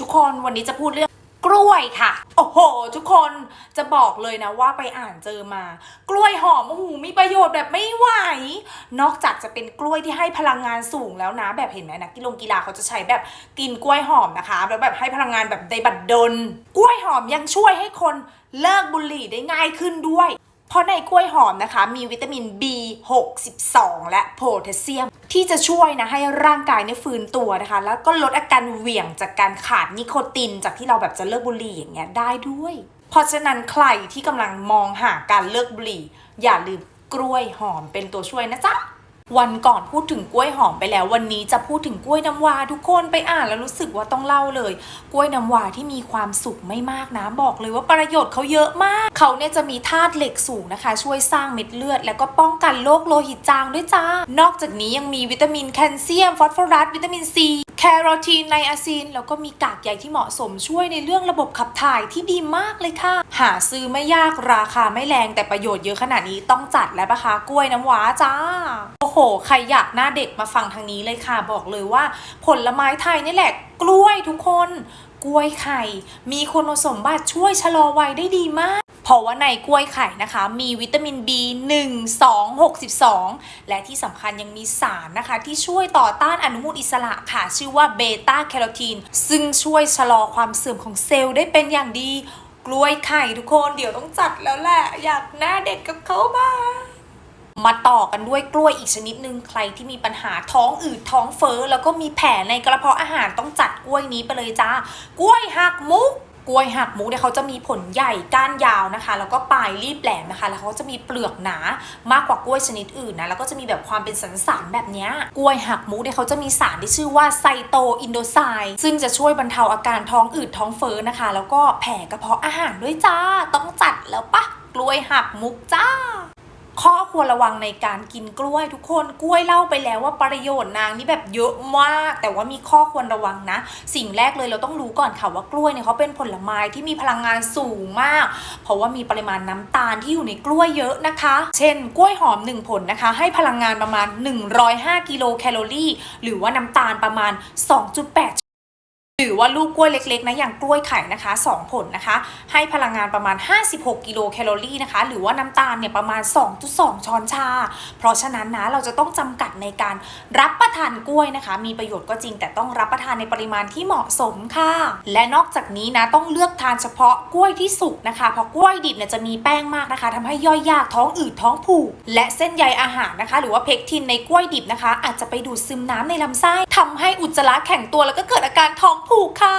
ทุกคนวันนี้จะพูดเรื่องกล้วยค่ะ โอ้โห ทุกคนจะบอกเลยนะว่าไปอ่านเจอมา กล้วยหอมโอ้โหมีประโยชน์แบบไม่ไหว นอกจากจะเป็นกล้วยที่ให้พลังงานสูงแล้วนะ แบบเห็นไหมนะกีฬากีฬาเขาจะใช้แบบกินกล้วยหอมนะคะ แล้วแบบให้พลังงานแบบในบัดดล กล้วยหอมยังช่วยให้คนเลิกบุหรี่ได้ง่ายขึ้นด้วย เพราะในกล้วยหอมนะคะ มีวิตามิน B62 และโพแทสเซียม ที่จะช่วยนะให้ร่างกายเนี่ยฟื้นตัวนะคะ แล้วก็ลดอาการเหวี่ยงจากการขาดนิโคติน จากที่เราแบบจะเลิกบุหรี่อย่างเงี้ยได้ด้วย เพราะฉะนั้นใครที่กำลังมองหาการเลิกบุหรี่ อย่าลืมกล้วยหอมเป็นตัวช่วยนะจ๊ะ วันก่อนพูดถึงกล้วยหอมไปแล้ว วันนี้จะพูดถึงกล้วยน้ำว้าทุกคนไปอ่านแล้วรู้สึกว่าต้องเล่าเลย กล้วยน้ำว้าที่มีความสุขไม่มากนะบอกเลยว่าประโยชน์เขาเยอะมาก เขาเนี่ยจะมีธาตุเหล็กสูงนะคะ ช่วยสร้างเม็ดเลือด แล้วก็ป้องกันโรคโลหิตจางด้วยจ้า นอกจากนี้ยังมีวิตามินแคลเซียมฟอสฟอรัส วิตามินซีแคโรทีนไนอาซินแล้วก็มีกากใยที่เหมาะสมช่วยในเรื่องระบบขับถ่ายที่ดีมากเลยค่ะ หาซื้อไม่ยากราคาไม่แรงแต่ประโยชน์เยอะขนาดนี้ต้องจัดแล้วปะคะกล้วยน้ำว้าจ้าโอ้โหใครอยากหน้าเด็กมาฟังทางนี้เลยค่ะ บอกเลยว่า ผลไม้ไทยนี่แหละ กล้วยทุกคน กล้วยไข่ มีคุณสมบัติช่วยชะลอวัยได้ดีมากเพราะว่าในกล้วยไข่นะคะ มีวิตามิน B 1 2 62 และที่สำคัญยังมีสารนะคะ ที่ช่วยต่อต้านอนุมูลอิสระค่ะ ชื่อว่าเบต้าแคโรทีน ซึ่งช่วยชะลอความเสื่อมของเซลล์ได้เป็นอย่างดี กล้วยไข่ทุกคนเดี๋ยวต้องจัดแล้วแหละ อยากหน้าเด็กกับเขาบ้าง มาต่อกันด้วยกล้วยอีกชนิดหนึ่งใครที่มีปัญหาท้องอืดท้องเฟ้อแล้วก็มีแผลในกระเพาะอาหารต้องจัดกล้วยนี้ไปเลยจ้ากล้วยหักมุกกล้วยหักมุกเนี่ยเขาจะมีผลใหญ่ก้านยาวนะคะ แล้วก็ปลายรีบแหลมนะคะ แล้วเขาจะมีเปลือกหนามากกว่ากล้วยชนิดอื่นนะแล้วก็จะมีแบบความเป็นสันๆแบบนี้กล้วยหักมุกเนี่ยเขาจะมีสารที่ชื่อว่าไซโตอินโดไซด์ซึ่งจะช่วยบรรเทาอาการท้องอืดท้องเฟ้อนะคะ แล้วก็แผลกระเพาะอาหารด้วยจ้าต้องจัดแล้วปะกล้วยหักมุกจ้า ข้อควรระวังในการกินกล้วยทุกคนกล้วยเล่าไปแล้วว่าประโยชน์นางนี่แบบเยอะมาก แต่ว่ามีข้อควรระวังนะ สิ่งแรกเลยเราต้องรู้ก่อนค่ะว่ากล้วยเนี่ยเขาเป็นผลไม้ที่มีพลังงานสูงมาก เพราะว่ามีปริมาณน้ำตาลที่อยู่ในกล้วยเยอะนะคะ เช่น กล้วยหอม 1 ผลนะคะ ให้พลังงานประมาณ 105 กิโลแคลอรี่ หรือว่าน้ำตาลประมาณ 2.8 หรือว่าลูกกล้วยเล็กๆนะอย่างกล้วยไข่นะคะ 2 ผลนะคะ ให้พลังงานประมาณ 56 กิโลแคลอรี่นะคะ หรือว่าน้ำตาลเนี่ยประมาณ 2.2 ช้อนชา เพราะฉะนั้นนะเราจะต้องจำกัดในการรับประทานกล้วยนะคะ มีประโยชน์ก็จริง แต่ต้องรับประทานในปริมาณที่เหมาะสมค่ะ และนอกจากนี้นะต้องเลือกทานเฉพาะกล้วยที่สุกนะคะ เพราะกล้วยดิบเนี่ยจะมีแป้งมากนะคะทำให้ย่อยยากท้องอืดท้องผูก และเส้นใยอาหารนะคะ หรือว่าเพกทินในกล้วยดิบนะคะ อาจจะไปดูดซึมน้ำในลำไส้ทำให้อุจจาระแข็งตัวแล้วก็เกิดอาการท้องผูกค่ะ